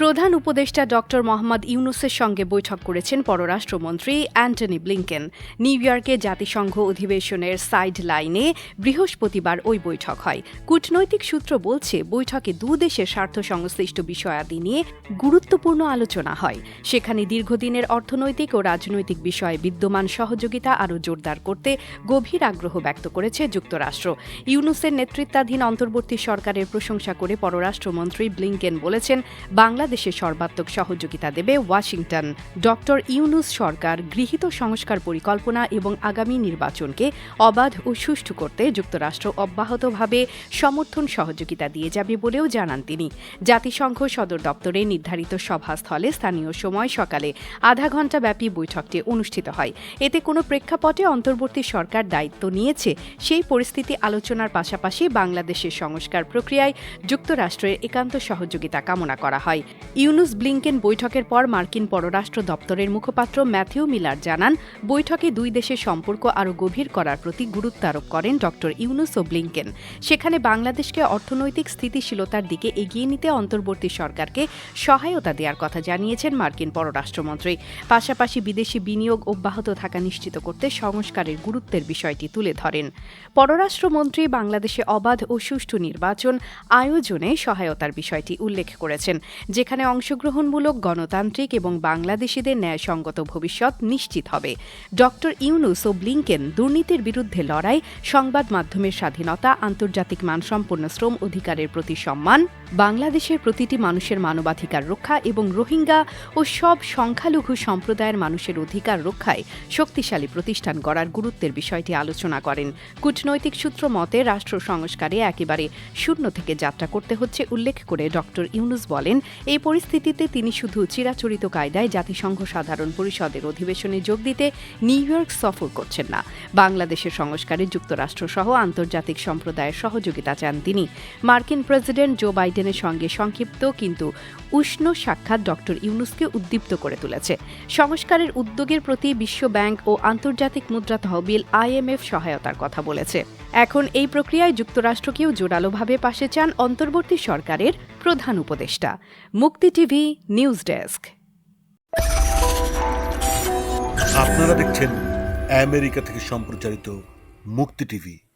প্রধান উপদেষ্টা ডক্টর মোহাম্মদ ইউনুসের সঙ্গে বৈঠক করেছেন পররাষ্ট্রমন্ত্রী অ্যান্টনি ব্লিংকেন। নিউ ইয়র্কে জাতিসংঘ অধিবেশনের সাইড লাইনে বৃহস্পতিবার ওই বৈঠক হয়। কূটনৈতিক সূত্র বলছে, বৈঠকে দু দেশের স্বার্থ সংশ্লিষ্ট বিষয়াদি নিয়ে গুরুত্বপূর্ণ আলোচনা হয়। সেখানে দীর্ঘদিনের অর্থনৈতিক ও রাজনৈতিক বিষয়ে বিদ্যমান সহযোগিতা আরও জোরদার করতে গভীর আগ্রহ ব্যক্ত করেছে যুক্তরাষ্ট্র। ইউনুসের নেতৃত্বাধীন অন্তর্বর্তী সরকারের প্রশংসা করে পররাষ্ট্রমন্ত্রী ব্লিংকেন বলেছেন, বাংলাদেশে সর্বাত্মক সহযোগিতা দেবে ওয়াশিংটন। ডক্টর ইউনুস সরকার গৃহীত সংস্কার পরিকল্পনা এবং আগামী নির্বাচনকে অবাধ ও সুষ্ঠু করতে যুক্তরাষ্ট্র অব্যাহতভাবে সমর্থন সহযোগিতা দিয়ে যাবে বলেও জানান তিনি। জাতিসংঘ সদর দপ্তরে নির্ধারিত সভাস্থলে স্থানীয় সময় সকালে আধা ঘণ্টা ব্যাপী বৈঠকটি অনুষ্ঠিত হয়। এতে কোনো প্রেক্ষাপটে অন্তর্বর্তী সরকার দায়িত্ব নিয়েছে, সেই পরিস্থিতি আলোচনার পাশাপাশি বাংলাদেশের সংস্কার প্রক্রিয়ায় যুক্তরাষ্ট্রের একান্ত সহযোগিতা কামনা করা হয়। ইউনুস ব্লিংকেন বৈঠকের পর মার্কিন পররাষ্ট্র দপ্তরের মুখপাত্র ম্যাথিউ মিলার জানান, বৈঠকে দুই দেশের সম্পর্ক আরও গভীর করার প্রতি গুরুত্ব আরোপ করেন ড. ইউনুস ও ব্লিংকেন। সেখানে বাংলাদেশকে অর্থনৈতিক স্থিতিশীলতার দিকে এগিয়ে নিতে অন্তর্বর্তী সরকারকে সহায়তা দেওয়ার কথা জানিয়েছেন মার্কিন পররাষ্ট্রমন্ত্রী। পাশাপাশি বিদেশি বিনিয়োগ অব্যাহত থাকা নিশ্চিত করতে সংস্কারের গুরুত্বের বিষয়টি তুলে ধরেন। পররাষ্ট্রমন্ত্রী বাংলাদেশে অবাধ ও সুষ্ঠু নির্বাচন আয়োজনে সহায়তার বিষয়টি উল্লেখ করেছেন যেখানে অংশগ্রহণমূলক গণতান্ত্রিক এবং বাংলাদেশিদের ন্যায়সঙ্গত ভবিষ্যৎ নিশ্চিত হবে। ড. ইউনুস ও ব্লিংকেন দুর্নীতির বিরুদ্ধে লড়াই, সংবাদ মাধ্যমের স্বাধীনতা, আন্তর্জাতিক মানসম্পন্ন শ্রম অধিকারের প্রতি সম্মান, বাংলাদেশের প্রতিটি মানুষের মানবাধিকার রক্ষা এবং রোহিঙ্গা ও সব সংখ্যালঘু সম্প্রদায়ের মানুষের অধিকার রক্ষায় শক্তিশালী প্রতিষ্ঠান গড়ার গুরুত্বের বিষয়টি আলোচনা করেন। কূটনৈতিক সূত্র মতে রাষ্ট্র সংস্কারে একেবারে শূন্য থেকে যাত্রা করতে হচ্ছে, উল্লেখ করে ড. ইউনুস বলেন এই পরিস্থিতিতে তিনি শুধু চিরাচরিত কায়দায় জাতিসংঘ সাধারণ পরিষদের অধিবেশনে যোগ দিতে নিউ ইয়র্ক সফর করছেন না। বাংলাদেশের সংস্কারে যুক্তরাষ্ট্রসহ আন্তর্জাতিক সম্প্রদায়ের সহযোগিতা চান তিনি। মার্কিন প্রেসিডেন্ট জো বাইডেনের সঙ্গে সংক্ষিপ্ত কিন্তু উষ্ণ সাক্ষাৎ ড ইউনুসকে উদ্দীপ্ত করে তুলেছে। সংস্কারের উদ্যোগের প্রতি বিশ্ব ব্যাংক ও আন্তর্জাতিক মুদ্রা তহবিল আইএমএফ সহায়তার কথা বলেছে। এখন এই প্রক্রিয়ায় যুক্তরাষ্ট্রকেও জোরালোভাবে পাশে চান অন্তর্বর্তী সরকারের প্রধান উপদেষ্টা। মুক্তি টিভি, নিউজ ডেস্ক। আপনারা দেখছেন আমেরিকা থেকে সম্প্রচারিত মুক্তি টিভি।